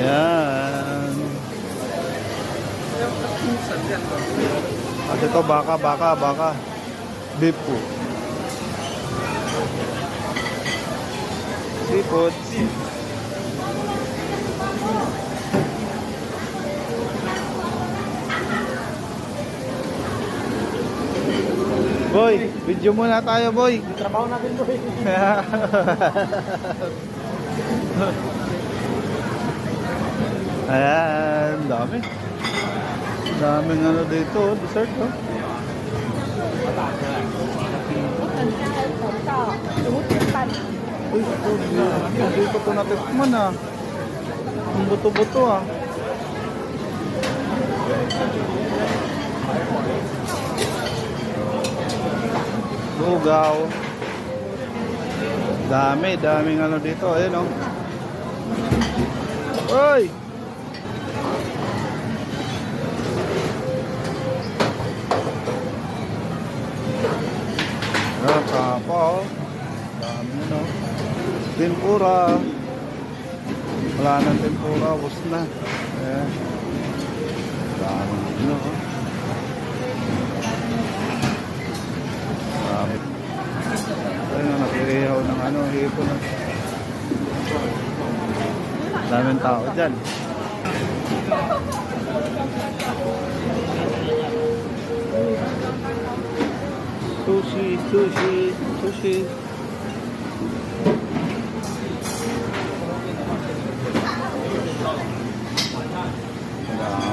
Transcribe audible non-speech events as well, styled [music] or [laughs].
Ayan. At ito, baka, baka, baka. Beef po. Seafood. Boy, video muna tayo, boy. Trabaho natin boy. [laughs] Ayan, dami. Daming ano dito, oh, dessert oh. Uy, ito, dito ito natikman ah. Ang buto-buto ah. Lugaw. Dami, daming ano dito. Ayun o. Oh. Uy! Ayan, kapa, oh. Dami, no? Tempura. Wala na tempura, bus na. Ayan. Dami, no? Dami. Ayun, nakirehaw ng ano, hipon na. Daming tao dyan. Sushi, sushi, sushi.